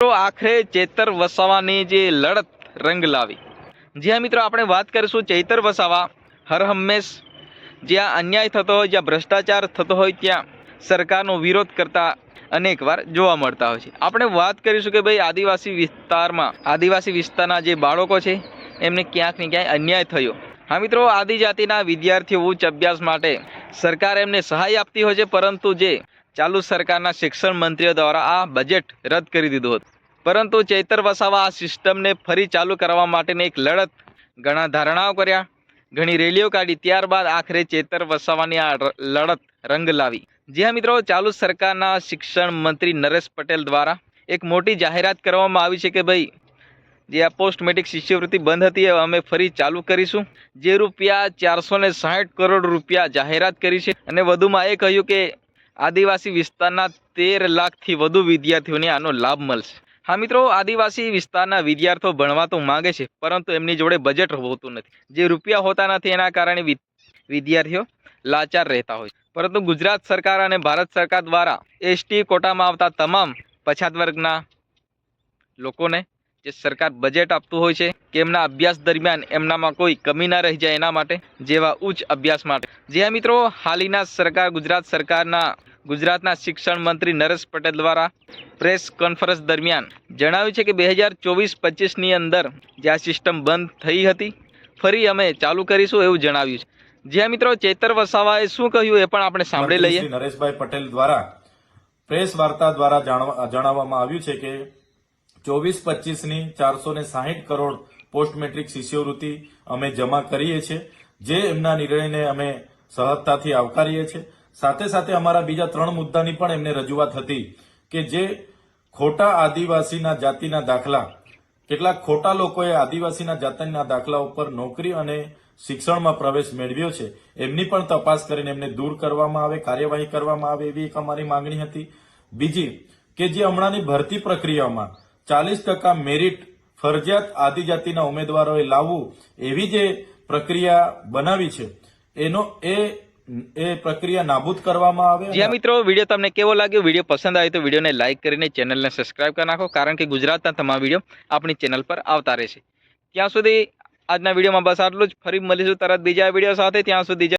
આખરે ચેતર વસાવાની જે લડત રંગ લાવી. જ્યાં મિત્રો, આપણે વાત કરીશું ચૈતર વસાવા. હર હંમેશ જ્યાં અન્યાય થતો હોય, જ્યાં ભ્રષ્ટાચાર થતો હોય, ત્યાં સરકારનો વિરોધ કરતા અનેકવાર જોવા મળતા હોય છે. આપણે વાત કરીશું કે ભાઈ, આદિવાસી વિસ્તારમાં, આદિવાસી વિસ્તારના જે બાળકો છે, એમને ક્યાંક ને ક્યાંય અન્યાય થયો. હા, મિત્રો, આદિજાતિના વિદ્યાર્થીઓ ઉચ્ચ અભ્યાસ માટે સરકાર એમને સહાય આપતી હોય છે, પરંતુ જે ચાલુ સરકારના શિક્ષણ મંત્રીઓ દ્વારા આ બજેટ રદ કરી દીધું હતું. પરંતુ ચૈતર વસાવા આ સિસ્ટમને ફરી ચાલુ કરવા માટેની એક લડત ઘણા ધારણાઓ કર્યા. ઘણી રેલીઓ કાઢી. ત્યારબાદ આખરે ચેતર વસાવાની આ લડત રંગ લાવી. જ્યાં મિત્રો, ચાલુ સરકારના શિક્ષણ મંત્રી નરેશ પટેલ દ્વારા એક મોટી જાહેરાત કરવામાં આવી છે કે ભાઈ, જે આ પોસ્ટ મેટ્રિક શિષ્યવૃત્તિ બંધ હતી, એ અમે ફરી ચાલુ કરીશું. જે રૂપિયા ચારસો ને સાહીઠ કરોડ રૂપિયા જાહેરાત કરી છે. અને વધુમાં એ કહ્યું કે આદિવાસી વિસ્તારના તેર લાખથી વધુ વિદ્યાર્થીઓને આનો લાભ મળશે. હા મિત્રો, આદિવાસી વિસ્તારના વિદ્યાર્થીઓ ભણવા તો માંગે છે, પરંતુ એમની જોડે બજેટ હોતું નથી. જે રૂપિયા હોતા નથી, એના કારણે વિદ્યાર્થીઓ લાચાર રહેતા હોય પરંતુ ગુજરાત સરકાર અને ભારત સરકાર દ્વારા એસટી કોટામાં આવતા તમામ પછાત વર્ગના લોકોને જે સરકાર બજેટ આપતું હોય છે, કે એમના અભ્યાસ દરમિયાન એમનામાં કોઈ કમી ના રહી જાય એના માટે જેવા ઉચ્ચ અભ્યાસ માટે. જે મિત્રો, હાલીના સરકાર, ગુજરાત સરકારના ગુજરાતના શિક્ષણ મંત્રી નરેશ પટેલ દ્વારા પ્રેસ કોન્ફરન્સ દરમિયાન જણાવ્યું છે કે બે હજાર ચોવીસ પચીસની અંદર જે આ સિસ્ટમ બંધ થઈ હતી ફરી અમે ચાલુ કરીશું એવું જણાવ્યું છે. જ્યાં મિત્રો ચેતર વસાવાએ શું કહ્યું એ પણ આપણે સાંભળી લઈએ. નરેશભાઈ પટેલ દ્વારા પ્રેસ વાર્તા દ્વારા જાણવા- જણાવવામાં આવ્યું છે કે ચોવીસ પચીસની ચારસો ને સાહીઠ કરોડ પોસ્ટ મેટ્રિક શિષ્યવૃત્તિ અમે જમા કરીએ છીએ જે એમના નિર્ણયને અમે સહજતાથી આવકારીએ છીએ. સાથે સાથે અમારા બીજા ત્રણ મુદ્દાની પણ એમને રજૂઆત હતી કે જે ખોટા આદિવાસીના જાતિના દાખલા, કેટલાક ખોટા લોકોએ આદિવાસીના જાતિના દાખલા ઉપર નોકરી અને શિક્ષણમાં પ્રવેશ મેળવ્યો છે, એમની પણ તપાસ કરીને એમને દૂર કરવામાં આવે, કાર્યવાહી કરવામાં આવે એવી એક અમારી માંગણી હતી. બીજી, કે જે હમણાંની ભરતી પ્રક્રિયામાં ચાલીસ ટકા મેરિટ ફરજિયાત આદિજાતિના ઉમેદવારોએ લાવવું એવી જે પ્રક્રિયા બનાવી છે, એનો એ એ પ્રક્રિયા નાબૂદ કરવામાં આવે જ્યાં મિત્રો વીડિયો તમને કેવો લાગ્યો વીડિયો પસંદ આવે તો વિડીયોને લાઇક કરીને ચેનલને સબસ્ક્રાઇબ કરી નાખો કારણ કે ગુજરાતના તમામ વીડિયો આપણી ચેનલ પર આવતા રહેશે. ત્યાં સુધી આજના વિડીયોમાં બસ આટલું જ. ફરી મળીશું તરત બીજા વીડિયો સાથે. ત્યાં સુધી